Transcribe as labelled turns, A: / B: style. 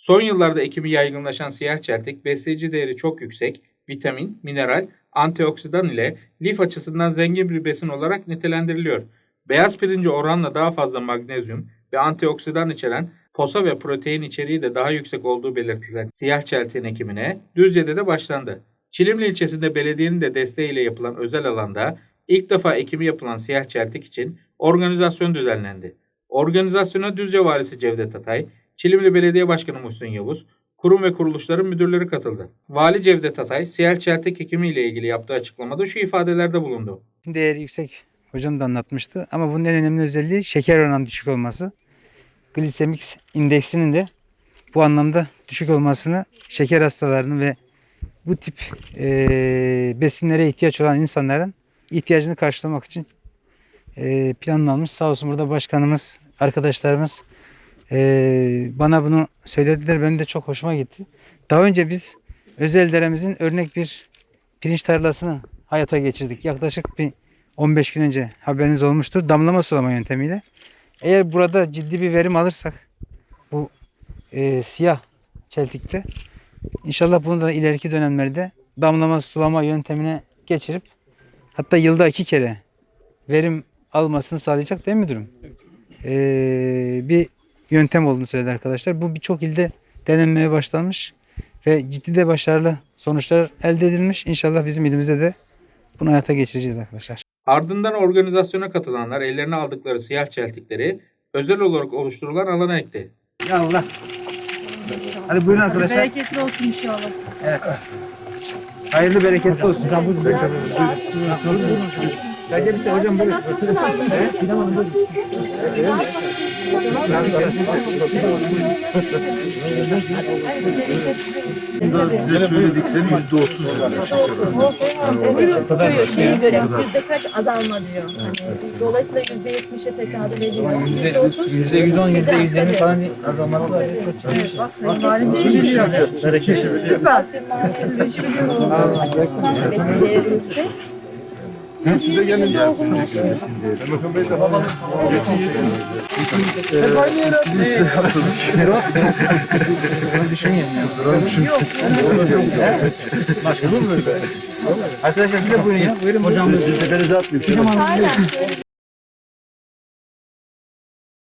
A: Son yıllarda ekimi yaygınlaşan siyah çeltik besleyici değeri çok yüksek, vitamin, mineral, antioksidan ile lif açısından zengin bir besin olarak nitelendiriliyor. Beyaz pirinci oranla daha fazla magnezyum ve antioksidan içeren posa ve protein içeriği de daha yüksek olduğu belirtilen siyah çeltiğin ekimine Düzce'de de başlandı. Çilimli ilçesinde belediyenin de desteğiyle yapılan özel alanda ilk defa ekimi yapılan siyah çeltik için organizasyon düzenlendi. Organizasyona Düzce Valisi Cevdet Atay, Çilimli Belediye Başkanı Muhsin Yavuz, kurum ve kuruluşların müdürleri katıldı. Vali Cevdet Atay, siyah çeltik ekimi ile ilgili yaptığı açıklamada şu ifadelerde bulundu.
B: değeri yüksek hocam da anlatmıştı. Ama bunun en önemli özelliği şeker oranı düşük olması. Glisemik indeksinin de bu anlamda düşük olmasını şeker hastalarının ve bu tip eee, besinlere ihtiyaç olan insanların ihtiyacını karşılamak için eee planlanmış. Sağ olsun burada başkanımız, arkadaşlarımız eee, bana bunu söylediler. Benim de çok hoşuma gitti. Daha önce biz özel deremizin örnek bir pirinç tarlasını hayata geçirdik. Yaklaşık bir 15 gün önce haberiniz olmuştur. Damlama sulama yöntemiyle. Eğer burada ciddi bir verim alırsak bu e, siyah çeltikte inşallah bunu da ileriki dönemlerde damlama sulama yöntemine geçirip hatta yılda iki kere verim almasını sağlayacak değil mi müdürüm? E, bir yöntem olduğunu söyledi arkadaşlar. Bu birçok ilde denenmeye başlanmış ve ciddi de başarılı sonuçlar elde edilmiş. İnşallah bizim ilimizde de bunu hayata geçireceğiz arkadaşlar.
A: Ardından organizasyona katılanlar ellerine aldıkları siyah çeltikleri özel olarak oluşturulan alana.
B: Ya Allah. Hadi buyurun arkadaşlar.
C: Bereketli olsun inşallah.
B: Hayırlı bereketli olsun. Hocam buyurun. Hocam buyurun.
D: Bize söyledikleri yüzde otuz
C: Diyor şeye göre yüzde kaç azalma diyor. Hani, dolayısıyla yüzde yetmişe tekabül ediyor. Yüzde otuz.
B: Yüzde yüz on, yüzde yüz yirmi falan bir azalması var.
C: Evet, bak Sayın Valim de biliyor. Süper. Beşi biliyorum. Besin değeri yüksek.
D: Size gelin ya.
B: Arkadaşlar size buyurun ya. Buyurun. Hocam
D: Siz de denize atmayın.